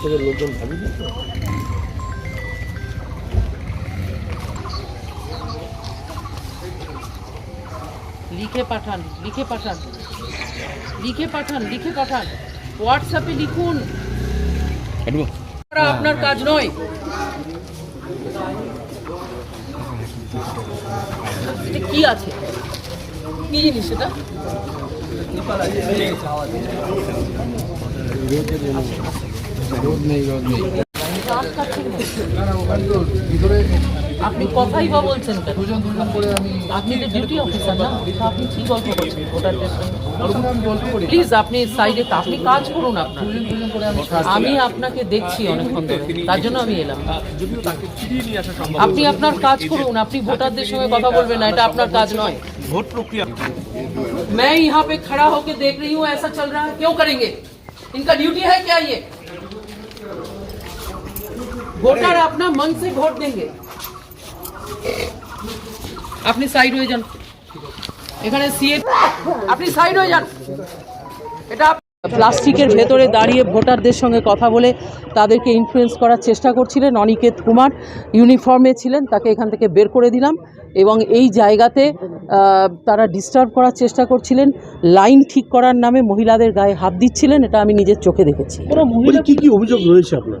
থেকে লোকজন ভাবি দিত লিখে পাঠান লিখে পাঠান। লিখে পাঠান লিখে পাঠান। হোয়াটসঅ্যাপে লিখুন। আপনার কাজ নয়। এটা কি আছে? কি জিনিস এটা? রোদ নেই রোদ নেই গাছ কাটছেন কেন? আপনি কথাই বা বলছেন কেন? দুজন দুজন করে আমি আপনি তো ডিউটি অফিসার না তো আপনি কি গল্প করছেন ভোটারদের সঙ্গে ওরকম আমি গল্প করি প্লিজ আপনি সাইডে আপনি কাজ করুন আপনার দুজন দুজন করে আমি আমি আপনাকে দেখছি অনেকক্ষণ ধরে তার জন্য আমি এলাম আপনি আপনার কাজ করুন আপনি ভোটারদের সঙ্গে কথা বলবেন না এটা আপনার কাজ নয় ভোট প্রক্রিয়া मैं यहाँ पे खड़ा होकर देख रही हूँ ऐसा चल रहा है क्यों करेंगे इनका ड्यूटी है क्या ये ভোটার আপনার মন সে ভোট দেবে আপনি সাইড হয়ে যান। এখানে সিএ আপনি সাইড হয়ে যান। এটা প্লাস্টিকের ভেতরে দাঁড়িয়ে ভোটারদের সঙ্গে কথা বলে তাদেরকে ইনফ্লুয়েস করার চেষ্টা করছিলেন অনিকেত কুমার। ইউনিফর্মে ছিলেন তাকে এখান থেকে বের করে দিলাম এবং এই জায়গাতে তারা ডিস্টার্ব করার চেষ্টা করছিলেন। লাইন ঠিক করার নামে মহিলাদের গায়ে হাত দিচ্ছিলেন এটা আমি নিজের চোখে দেখেছি। কি কি অভিযোগ রয়েছে আপনার?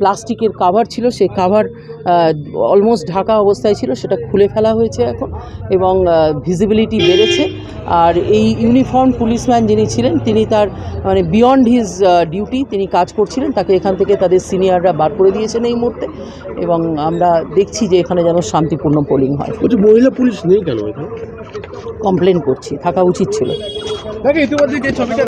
প্লাস্টিকের কাভার ছিল সেই কাভার অলমোস্ট ঢাকা অবস্থায় ছিল সেটা খুলে ফেলা হয়েছে এখন এবং ভিজিবিলিটি বেড়েছে। আর এই ইউনিফর্ম পুলিশম্যান যিনি ছিলেন তিনি তার মানে বিয়ন্ড হিজ ডিউটি তিনি কাজ করছিলেন তাকে এখান থেকে তাদের সিনিয়ররা বার করে দিয়েছেন এই মুহূর্তে এবং আমরা দেখছি যে এখানে যেন শান্তিপূর্ণ পোলিং হয়। মহিলা পুলিশ নেই কেন কমপ্লেন করছি থাকা উচিত ছিল। ইতিমধ্যে যে ছবিটা